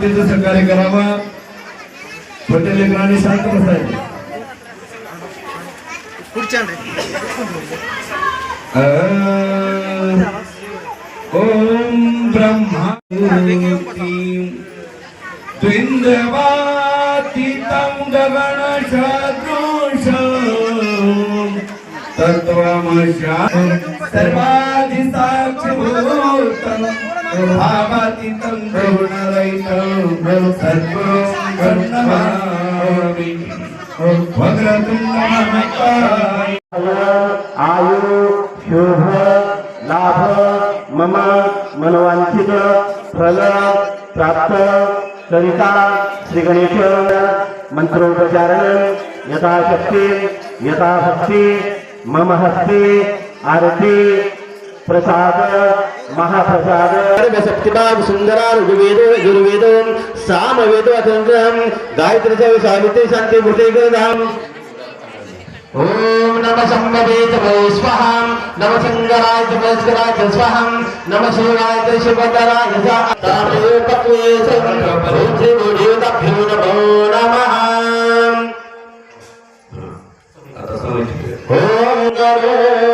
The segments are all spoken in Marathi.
त्याचं सहकार्य करावं. छोट्या लेकरांनी शांत बसायचं. ओम ब्रह्मा द्विंदवातीतम गगण शत्रुष तत्वमशा सर्वाधिसाक्षभूतम् आयु शुभ लाभ मम मनवांचित फल प्राप्त कविता श्रीगणेश मंत्रोपचारण यथाशक्ती यथाभक्ती मम हस्ती आरती प्रसाद महाप्रसाद। सप्तमां ऋग्वेद गुरुवेदो साम वेद अतन्त्रं गायत्री सावित्री शान्ति भूते गदाम् ॐ नमः संवेद तपो स्वहं नम सङ्गराय तपस्कराय स्वहं नम शिवाय शिवतराय तामयो पत्वे सङ्गभ्यो नमो नमः। ॐ नमो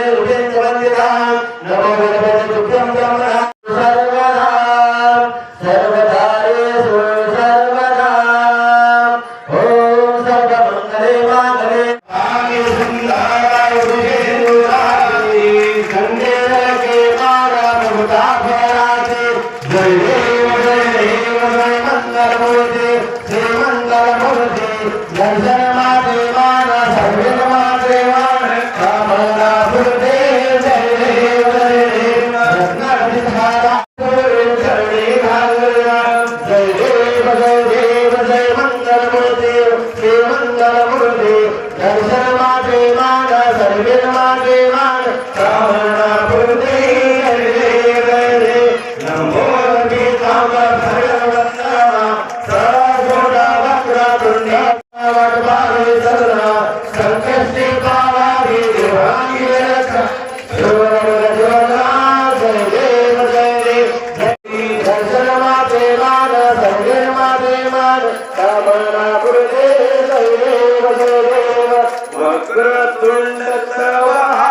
वक्रतुण्ड तव.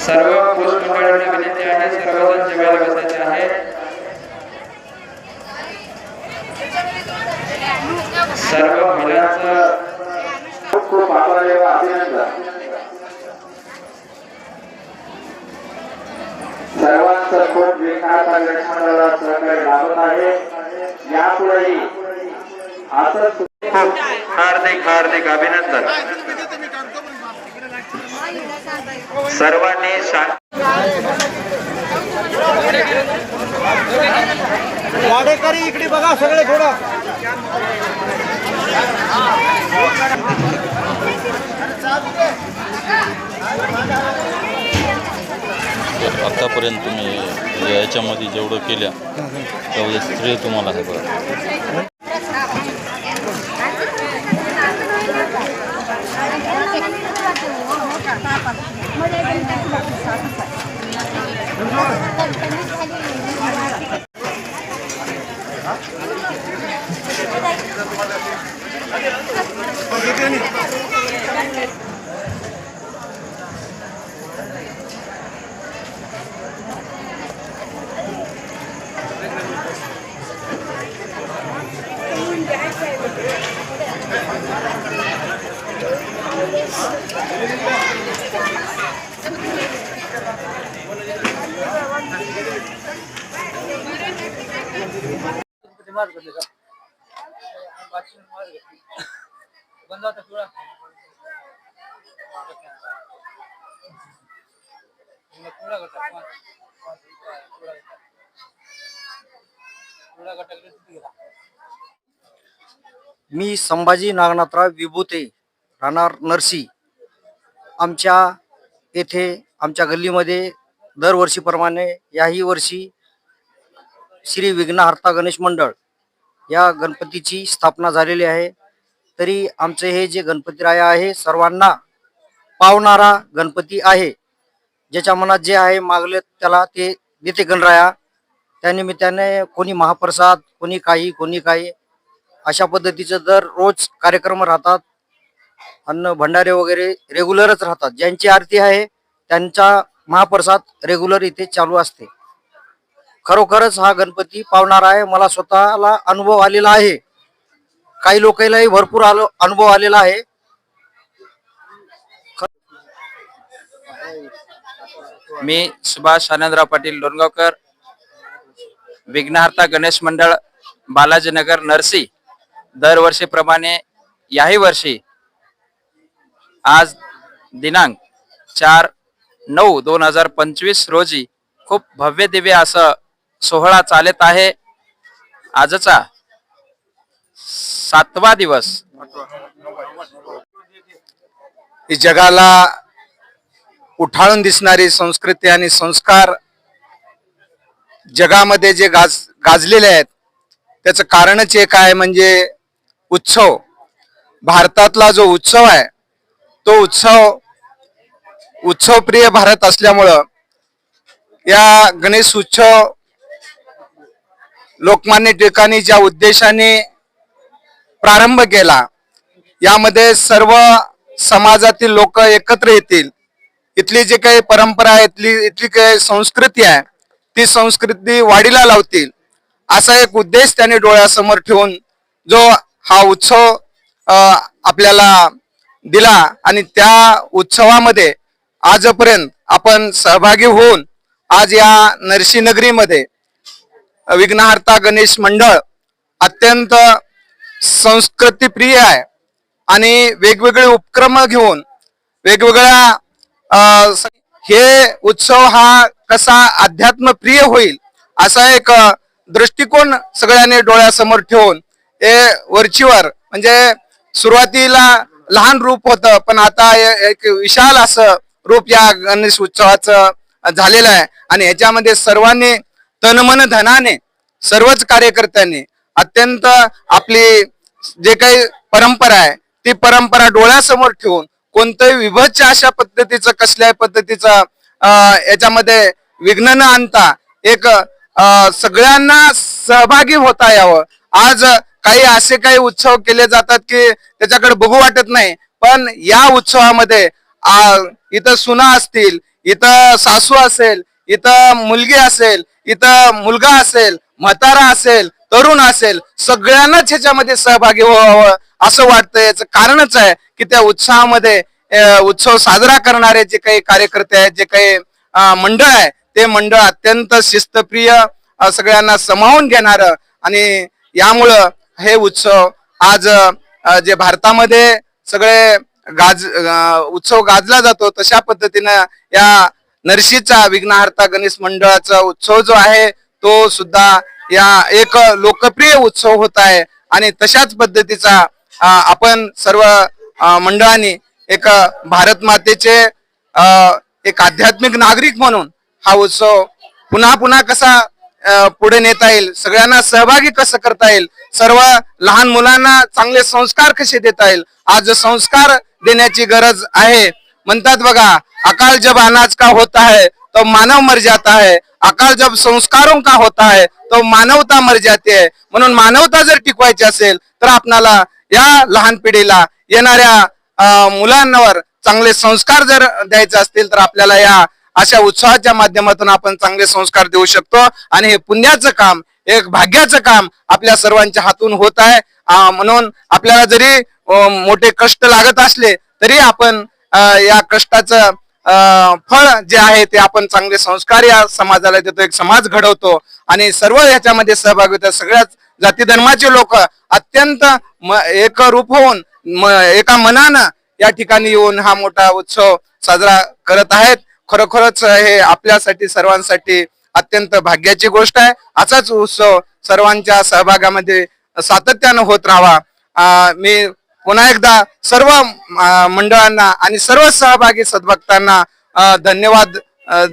सर्व पुरुष मंडळांना विनंती आहे सर्वजण जेवायला बसायचे आहे सर्व महिलांचं खूप खूप आभार व अभिनंदन सर्वांचं खूप विकास मंडळाला सहकार्य लाभत आहे यापुढेही असंच हार्दिक हार्दिक अभिनंदन सर्वांनी वाडेकरी इकडे बघा सगळे थोडं. आतापर्यंत तुम्ही याच्यामध्ये जेवढं केल्या तेवढं श्रेय तुम्हाला आहे बघा. Come on. मी संभाजी नागनाथराव विभूते राहणार नरसी. आमच्या येथे आमच्या गल्लीमध्ये दरवर्षीप्रमाणे याही वर्षी श्री विघ्नहर्ता गणेश मंडळ या गणपतीची स्थापना झालेली आहे. तरी आमचे हे जे गणपतीराया आहे सर्वांना पावणारा गणपती आहे. ज्याच्या मनात जे आहे मागले त्याला ते देते गणराया त्यानिमित्ताने कोणी महाप्रसाद कोणी काही कोणी काही अशा पद्धतीचं दर रोज कार्यक्रम राहतात. अन्न भंडारे वगैरे रेग्युलरच राहतात. ज्यांची आरती आहे त्यांचा महाप्रसाद रेग्युलर इथे चालू असते. खरोखरच हा गणपती पावणारा आहे. मला स्वतःला अनुभव आलेला आहे. काही लोकांनाही भरपूर आलो अनुभव आलेला आहे. मी सुभाष आनंदराव पाटील लोणगावकर विघ्नहर्ता गणेश मंडळ बालाजीनगर नरसी. दरवर्षीप्रमाणे याही वर्षी आज दिनांक चार नऊ दोन हजार पंचवीस रोजी खूप भव्य दिव्य असं सोहळा चालत आहे. आजचा सातवा दिवस. ही जगाला उठाळून दिसणारी संस्कृती आणि संस्कार जगामध्ये जे गाज गाजलेले आहेत त्याचं कारणच एक आहे म्हणजे उत्सव. भारतातला जो उत्सव आहे तो उत्सव उत्सवप्रिय भारत असल्यामुळं या गणेश उत्सव लोकमान्य टिळकांनी ज्या उद्देशाने प्रारंभ केला यामध्ये सर्व समाजातील लोक एकत्र येतील. इथली जी काही परंपरा आहे इथली इथली काही संस्कृती आहे ती संस्कृती वाढीला लावतील असा एक उद्देश त्यांनी डोळ्यासमोर ठेवून जो हा उत्सव आपल्याला दिला आणि त्या उत्सवामध्ये आजपर्यंत आपण सहभागी होऊन आज या नरसिंहनगरीमध्ये विघ्नहर्ता गणेश मंडळ अत्यंत संस्कृतीप्रिय आहे. आणि वेगवेगळे उपक्रम घेऊन वेगवेगळ्या हे उत्सव हा कसा अध्यात्मप्रिय होईल असा एक दृष्टिकोन सगळ्यांनी डोळ्यासमोर ठेवून हे वरचीवर म्हणजे सुरुवातीला लहान रूप होतं पण आता एक विशाल असं रूप या गणेश उत्सवाचं झालेलं आहे. आणि याच्यामध्ये सर्वांनी तनमन धनाने सर्वच कार्यकर्त्यांनी अत्यंत आपली जे काही परंपरा आहे ती परंपरा डोळ्यासमोर ठेवून कोणतंही विभज्य अशा पद्धतीचं कसल्याही पद्धतीचं याच्यामध्ये विघ्न न आणता एक सगळ्यांना सहभागी होता यावं. आज काही असे काही उत्सव केले जातात की त्याच्याकडे बघू वाटत नाही पण या उत्सवामध्ये इथं सुना असतील इथं सासू असेल इथं मुलगी असेल इथं मुलगा असेल म्हातारा असेल तरुण असेल सगळ्यांनाच ह्याच्यामध्ये सहभागी व्हावं असं वाटतं. याचं कारणच आहे की त्या उत्साहामध्ये उत्सव साजरा करणारे जे काही कार्यकर्ते आहेत जे काही मंडळ आहे ते मंडळ अत्यंत शिस्तप्रिय सगळ्यांना समावून घेणार आणि यामुळं हे उत्सव आज जे भारतामध्ये सगळे गाज उत्सव गाजला जातो तशा पद्धतीनं या नरशीचा विघ्नहर्ता गणेश मंडळाचा उत्सव जो आहे तो सुद्धा या एक लोकप्रिय उत्सव होत आहे. आणि तशाच पद्धतीचा आपण सर्व मंडळांनी एक भारत मातेचे अं, एक आध्यात्मिक नागरिक म्हणून हा उत्सव पुन्हा पुन्हा कसा पुढे नेता येईल सगळ्यांना सहभागी कसं करता येईल सर्व लहान मुलांना चांगले संस्कार कसे देता येईल आज संस्कार देण्याची गरज आहे. म्हणतात बघा अकाल जब अनाज का होता है तो मानव मर जाता है। अकाल जब संस्कारों का होता है तो मानवता मर जाते है। म्हणून मानवता जर टिकवायची असेल तर आपणाला या लहान पिढीला येणाऱ्या मुलांवर चांगले संस्कार जर द्यायचे असतील तर आपल्याला या अशा उत्सवाच्या माध्यमातून आपण चांगले संस्कार देऊ शकतो. आणि हे पुण्याचं काम एक भाग्याचं काम आपल्या सर्वांच्या हातून होत आहे. म्हणून आपल्याला जरी मोठे कष्ट लागत असले तरी आपण या कष्टाचं फळ जे आहे ते आपण चांगले संस्कार या समाजाला देतो एक समाज घडवतो. आणि सर्व याच्यामध्ये सहभागी होतात. सगळ्याच जाती धर्माचे लोक अत्यंत म- एक रूप होऊन म- एका मनानं या ठिकाणी येऊन हा मोठा उत्सव साजरा करत आहेत. खरोखरच हे आपल्यासाठी सर्वांसाठी अत्यंत भाग्याची गोष्ट आहे. असाच उत्सव सर्वांच्या सहभागामध्ये सातत्यानं होत राहावा. मी पुन्हा एकदा सर्व मंडळांना आणि सर्व सहभागी सद्भक्तांना धन्यवाद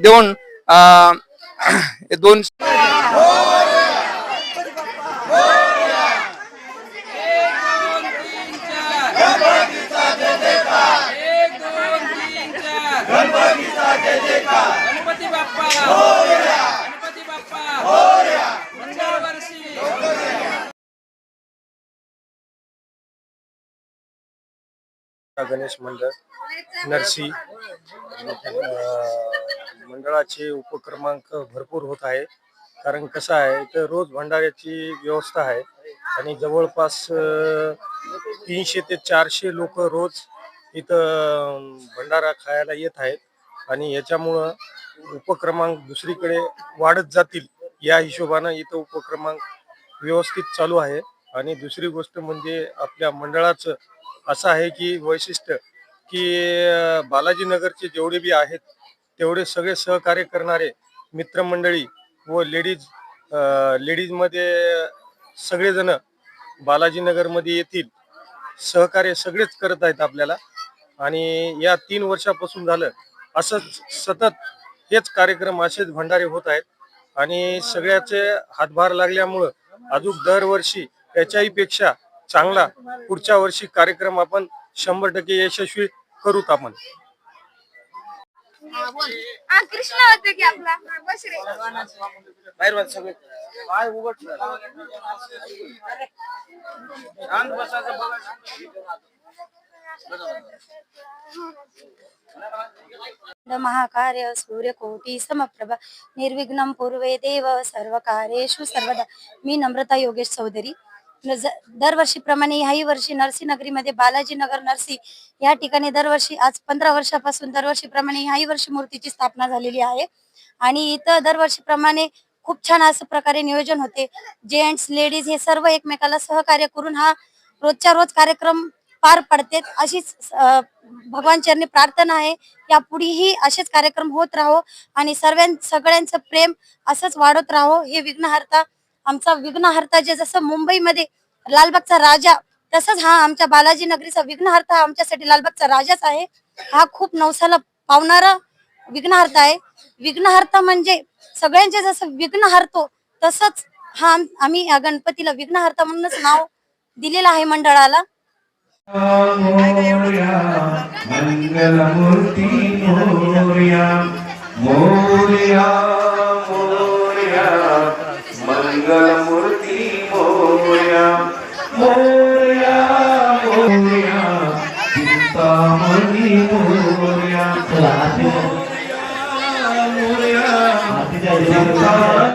देऊन दोन गणपती बाप्पा. गणपती बाप्पा. गणेश मंडळ नरसी मंडळाचे उपक्रमांक भरपूर होत आहे. कारण कसं आहे तर रोज भंडाऱ्याची व्यवस्था आहे आणि जवळपास तीनशे ते चारशे लोक रोज इथं भंडारा खायला येत आहेत आणि याच्यामुळं उपक्रमांक दुसरीकडे वाढत जातील या हिशोबानं इथं उपक्रमांक व्यवस्थित चालू आहे. आणि दुसरी गोष्ट म्हणजे आपल्या मंडळाचं असं आहे की वैशिष्ट्य की बालाजीनगरचे जेवढे बी आहेत तेवढे सगळे सहकार्य करणारे मित्रमंडळी व लेडीज लेडीजमध्ये सगळेजण बालाजीनगरमध्ये येतील. सहकार्य सगळेच करत आहेत आपल्याला. आणि या तीन वर्षापासून झालं असंच सतत हेच कार्यक्रम असेच भंडारे होत आहेत. आणि सगळ्याचे हातभार लागल्यामुळं अजून दरवर्षी याच्याही पेक्षा चांगला पुढच्या वर्षी कार्यक्रम आपण शंभर टक्के यशस्वी करूत आपण. कृष्णा होते की आपला. बस रे. महाकार्य सूर्यकोटी समप्रभा निर्विघ्नं पूर्वे देव सर्व कार्येषु सर्वदा। मी नम्रता योगेश चौधरी। दरवर्षीप्रमाणे ह्याही वर्षी नरसी नगरीमध्ये बालाजी नगर नरसी या ठिकाणी दरवर्षी आज पंधरा वर्षापासून दरवर्षीप्रमाणे ह्याही वर्षी मूर्तीची स्थापना झालेली आहे. आणि इथं दरवर्षीप्रमाणे खूप छान असं प्रकारे नियोजन होते. जेंट्स लेडीज हे सर्व एकमेकाला सहकार्य करून हा रोजच्या रोज कार्यक्रम पार पडते अशीच भगवान चरणी प्रार्थना आहे. यापुढेही असेच कार्यक्रम होत राहो आणि सर्वां सगळ्यांचं प्रेम असंच वाढत राहो हे विघ्नहर्ता आमचा विघ्नहर्ता जे जसं मुंबईमध्ये लालबागचा राजा तसंच हा आमच्या बालाजी नगरीचा विघ्नहर्ता हा आमच्यासाठी लालबागचा राजाच आहे. हा खूप नवसाला पावणारा विघ्नहर्ता आहे. विघ्नहर्ता म्हणजे सगळ्यांचे जसं विघ्न हरतो तसंच हा आम्ही या गणपतीला विघ्नहर्ता म्हणूनच नाव दिलेलं आहे मंडळाला. मंगलमूर्ती मोर्या मोर्या मोर्या. मंगलमूर्ती मोर्या मोर्या मोर्या चिंतामणी मोर्या मोर्या मोर्या चिंता